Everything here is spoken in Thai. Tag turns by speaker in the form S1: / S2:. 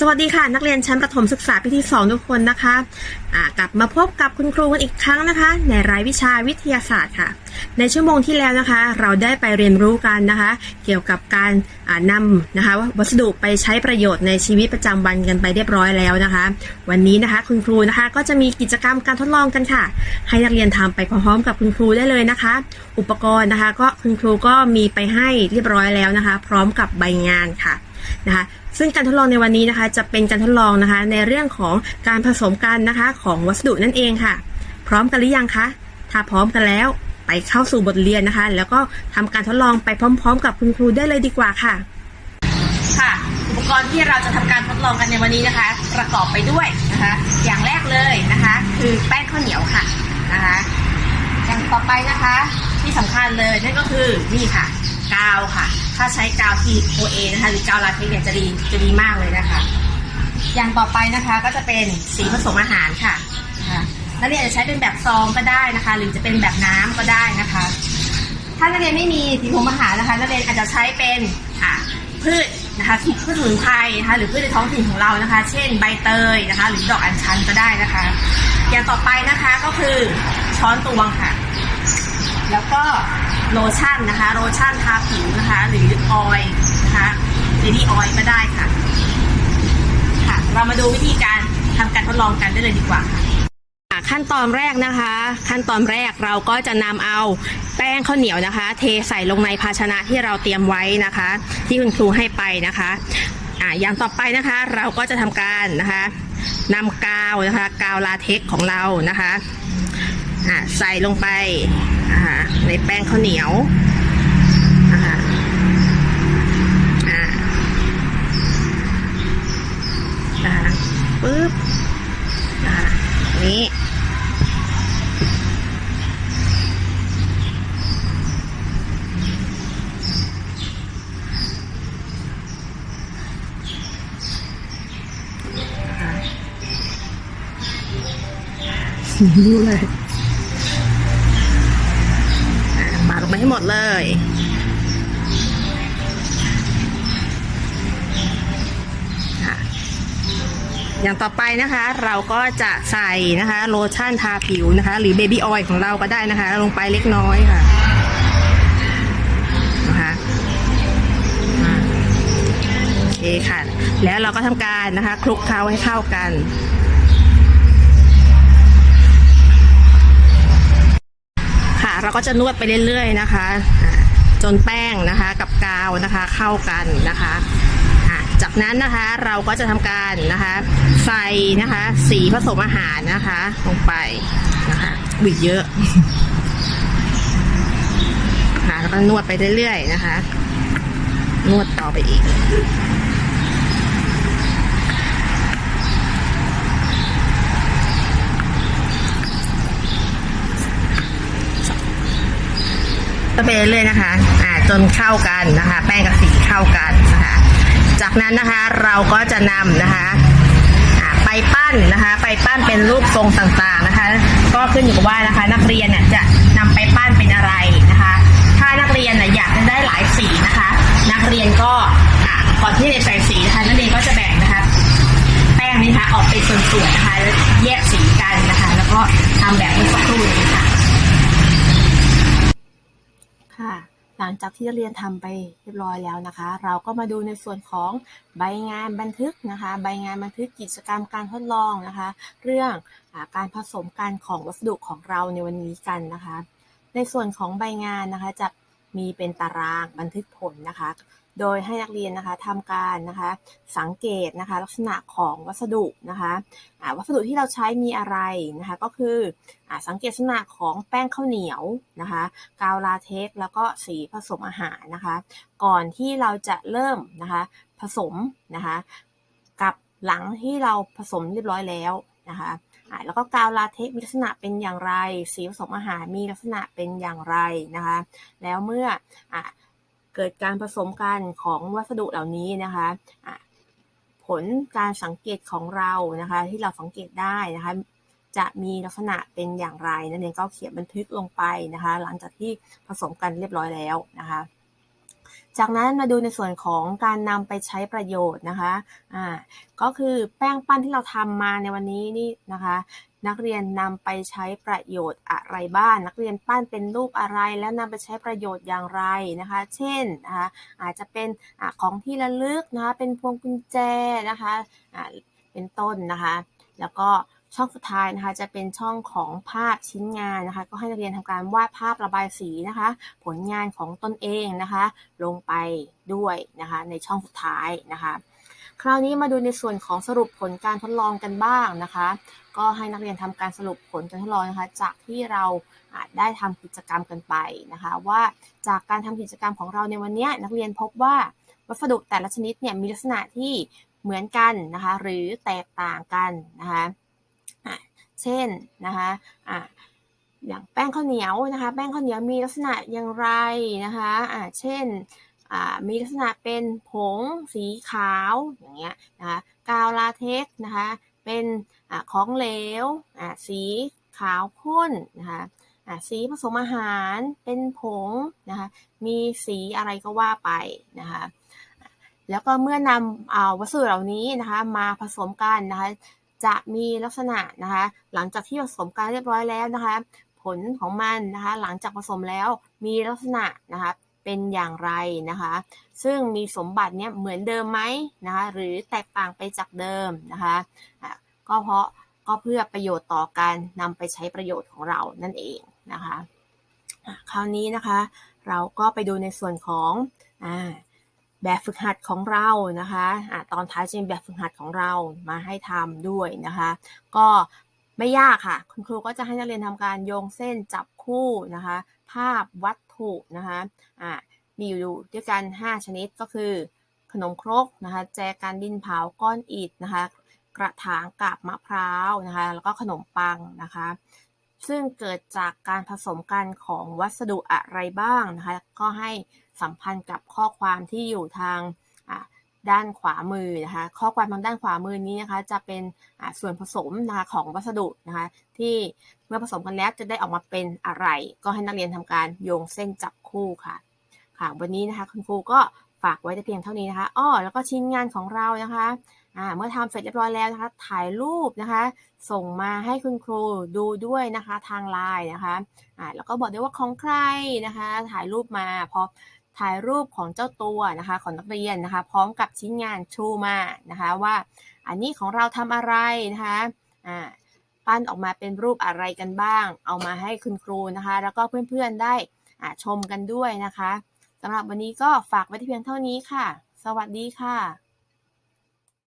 S1: สวัสดีค่ะ นักเรียนชั้นประถมศึกษาปีที่ 2 ทุกคนนะคะกลับมาพบกับคุณครูกันอีกครั้งนะคะ ในรายวิชาวิทยาศาสตร์ค่ะ ในชั่วโมงที่แล้วนะคะ เราได้ไปเรียนรู้กันนะคะ เกี่ยวกับการนำนะคะวัสดุไปใช้ประโยชน์ในชีวิตประจำวันกันไปเรียบร้อยแล้วนะคะ วันนี้นะคะคุณครูนะคะก็จะมีกิจกรรมการทดลองกันค่ะ ให้นักเรียนทำไปพร้อมๆ กับคุณครูได้เลยนะคะ อุปกรณ์นะคะ ก็คุณครูก็มีไปให้เรียบร้อยแล้วนะคะ พร้อมกับใบงานค่ะ นะคะซึ่งการทดลองในวันนี้นะคะ จะเป็นการทดลองนะคะ ในเรื่องของการผสมกันนะคะของวัสดุนั่นเองค่ะ พร้อมกันหรือยังคะถ้าพร้อมกันแล้วไปเข้าสู่บทเรียนนะคะ แล้วก็ทำการทดลองไปพร้อม ๆ กับคุณครูได้เลยดีกว่าค่ะ ค่ะ อุปกรณ์ที่เราจะทำการทดลองกันในวันนี้นะคะ ประกอบไปด้วยนะคะ อย่างแรกเลยนะคะ คือแป้งข้าวเหนียวค่ะนะคะ อย่างต่อไปนะคะ ที่สำคัญเลยนั่นก็คือนี่ค่ะกาวค่ะ ถ้าใช้กาวที่โอเอนะคะหรือกาวลาเทคเนี่ยจะดีจะดีมากเลยนะคะ อย่างต่อไปนะคะก็จะเป็นสีผสมอาหารค่ะนักเรียนจะใช้เป็นแบบซองก็ได้นะคะ หรือจะเป็นแบบน้ำก็ได้นะคะ ถ้านักเรียนไม่มีสีผสมอาหารนะคะนักเรียนอาจจะใช้เป็นพืชนะคะพืชสมุนไพรนะคะหรือพืชในท้องถิ่นของเรานะคะ เช่นใบเตยนะคะ หรือดอกอัญชันก็ได้นะคะ อย่างต่อไปนะคะก็คือช้อนตวงค่ะ แล้วก็โลชั่นนะคะโลชั่นทาผิวนะคะ หรือออยล์นะคะเบบี้ออยล์ก็ได้ค่ะค่ะ เรามาดูวิธีการทำการทดลองกันได้เลยดีกว่าค่ะขั้นตอนแรกนะคะ ขั้นตอนแรกเราก็จะนำเอาแป้งข้าวเหนียวนะคะ เทใส่ลงในภาชนะที่เราเตรียมไว้นะคะ ที่คุณครูให้ไปนะคะอะอย่างต่อไปนะคะ เราก็จะทำการนะคะนำกาวนะคะ กาวลาเท็กของเรานะคะะใส่ลงไป นะคะในแป้งข้าวเหนียวนะคะอะนะคะปึ๊บนะคะนี้รู้เลย มดเลย อย่างต่อไปนะคะ เราก็จะใส่นะคะโลชั่นทาผิวนะคะ หรือเบบี้ออยล์ของเราก็ได้นะคะ ลงไปเล็กน้อยค่ะนะคะโอเคค่ะ แล้วเราก็ทำการนะคะคลุกเคล้าให้เข้ากัน ค่ะ เราก็จะนวดไปเรื่อยๆนะคะ จนแป้งนะคะกับกาวนะคะเข้ากันนะคะจากนั้นนะคะเราก็จะทำการนะคะใส่นะคะ สีผสมอาหารนะคะลงไปนะคะอุ้ยเยอะค่ะแล้วก็นวดไปเรื่อยๆนะคะ นวดต่อไปอีก ก็ไปเรื่อยๆนะคะอ่าจนเข้ากันนะคะ แป้งกับสีเข้ากันนะคะ จากนั้นนะคะเราก็จะนำนะคะไปปั้นนะคะ ไปปั้นเป็นรูปทรงต่างๆนะคะ ก็ขึ้นอยู่กับว่านะคะ นักเรียนเนี่ยจะนำไปปั้นเป็นอะไรนะคะ ถ้านักเรียนน่ะอยากจะได้หลายสีนะคะ นักเรียนก็ก่อนที่จะใส่สีนะคะนักเรียนก็จะแบ่ง ง
S2: จากที่เรียนทำไปเรียบร้อยแล้วนะคะ เราก็มาดูในส่วนของใบงานบันทึกนะคะ ใบงานบันทึกกิจกรรมการทดลองนะคะ เรื่องอการผสมกันของวัสดุของเราในวันนี้กันนะคะ ในส่วนของใบงานนะคะจะมีเป็นตารางบันทึกผลนะคะ โดยให้นักเรียนนะคะทำการนะคะสังเกตนะคะลักษณะของวัสดุนะคะอ่าวัสดุที่เราใช้มีอะไรนะคะก็คืออสังเกตลักษณะของแป้งข้าวเหนียวนะคะกาวลาเท็กแล้วก็สีผสมอาหารนะคะก่อนที่เราจะเริ่มนะคะผสมนะคะกับหลังที่เราผสมเรียบร้อยแล้วนะคะแล้วก็กาวลาเท็กมีลักษณะเป็นอย่างไร สีผสมอาหารมีลักษณะเป็นอย่างไรนะคะแล้วเมื่ออ เกิดการผสมกันของวัสดุเหล่านี้นะคะผลการสังเกตของเรานะคะที่เราสังเกตได้นะคะจะมีลักษณะเป็นอย่างไรนั่นเองก็เขียนบันทึกลงไปนะคะ หลังจากที่ผสมกันเรียบร้อยแล้วนะคะ จากนั้นมาดูในส่วนของการนำไปใช้ประโยชน์นะคะอ่าก็คือแป้งปั้นที่เราทำมาในวันนี้นี่นะคะ นักเรียนนำไปใช้ประโยชน์อะไรบ้าง นักเรียนปั้นเป็นรูปอะไรแล้วนำไปใช้ประโยชน์อย่างไรนะคะ เช่นนะคะอาจจะเป็นอของที่ระลึกนะคะเป็นพวงกุญแจนะคะอ่าเป็นต้นนะคะ แล้วก็ ช่องสุดท้ายนะคะ จะเป็นช่องของภาพชิ้นงานนะคะ ก็ให้นักเรียนทำการวาดภาพระบายสีนะคะ ผลงานของตนเองนะคะ ลงไปด้วยนะคะ ในช่องสุดท้ายนะคะ คราวนี้มาดูในส่วนของสรุปผลการทดลองกันบ้างนะคะ ก็ให้นักเรียนทำการสรุปผลการทดลองนะคะ จากที่เราได้ทำกิจกรรมกันไปนะคะ ว่าจากการทำกิจกรรมของเราในวันนี้นักเรียนพบว่าวัสดุแต่ละชนิดเนี่ยมีลักษณะที่เหมือนกันนะคะ หรือแตกต่างกันนะคะ เช่นนะคะอะอย่างแป้งข้าวเหนียวนะคะ แป้งข้าวเหนียวมีลักษณะอย่างไรนะคะอะเช่นมีลักษณะเป็นผงสีขาวอย่างเงี้ยนะคะกาวลาเท็กนะคะเป็นอของเหลวสีขาวข้นนะคะสีผสมอาหารเป็นผงนะคะมีสีอะไรก็ว่าไปนะคะแล้วก็เมื่อนำอวัสดุเหล่านี้นะคะมาผสมกันนะคะ จะมีลักษณะนะคะ หลังจากที่ผสมกันเรียบร้อยแล้วนะคะ ผลของมันนะคะ หลังจากผสมแล้วมีลักษณะนะคะเป็นอย่างไรนะคะ ซึ่งมีสมบัติเนี่ยเหมือนเดิมไหมนะคะ หรือแตกต่างไปจากเดิมนะคะะก็เพราะก็เพื่อประโยชน์ต่อการนำไปใช้ประโยชน์ของเรานั่นเองนะคะ คราวนี้นะคะ เราก็ไปดูในส่วนของอ่า แบบฝึกหัดของเรานะคะอะตอนท้ายจะมีแบบฝึกหัดของเรามาให้ทำด้วยนะคะ ก็ไม่ยากค่ะ คุณครูก็จะให้นักเรียนทำการโยงเส้นจับคู่นะคะ ภาพวัตถุนะคะอ่ามีอยู่ด้วยกัน 5 ชนิดก็คือ ขนมครกนะคะ แจกันดินเผาก้อนอิฐนะคะ กระถางกาบมะพร้าวนะคะ แล้วก็ขนมปังนะคะ ซึ่งเกิดจากการผสมกันของวัสดุอะไรบ้างนะคะ ก็ให้สัมพันธ์กับข้อความที่อยู่ทางด้านขวามือนะคะ ข้อความทางด้านขวามือนี้นะคะ จะเป็นส่วนผสมนะคะของวัสดุนะคะ ที่เมื่อผสมกันแล้วจะได้ออกมาเป็นอะไร ก็ให้นักเรียนทำการโยงเส้นจับคู่ค่ะ ค่ะ วันนี้นะคะคุณครูก็ฝากไว้แต่เพียงเท่านี้นะคะ อ้อ แล้วก็ชิ้นงานของเรานะคะ อ่าเมื่อทำเสร็จเรียบร้อยแล้วนะคะ ถ่ายรูปนะคะ ส่งมาให้คุณครูดูด้วยนะคะทางไลน์นะคะอ่าแล้วก็บอกด้วยว่าของใครนะคะ ถ่ายรูปมาพอถ่ายรูปของเจ้าตัวนะคะของนักเรียนนะคะ พร้อมกับชิ้นงานชูมานะคะว่าอันนี้ของเราทำอะไรนะคะอ่าปั้นออกมาเป็นรูปอะไรกันบ้าง เอามาให้คุณครูนะคะ แล้วก็เพื่อนๆได้อ่าชมกันด้วยนะคะสำหรับวันนี้ก็ฝากไว้ที่เพียงเท่านี้ค่ะ สวัสดีค่ะ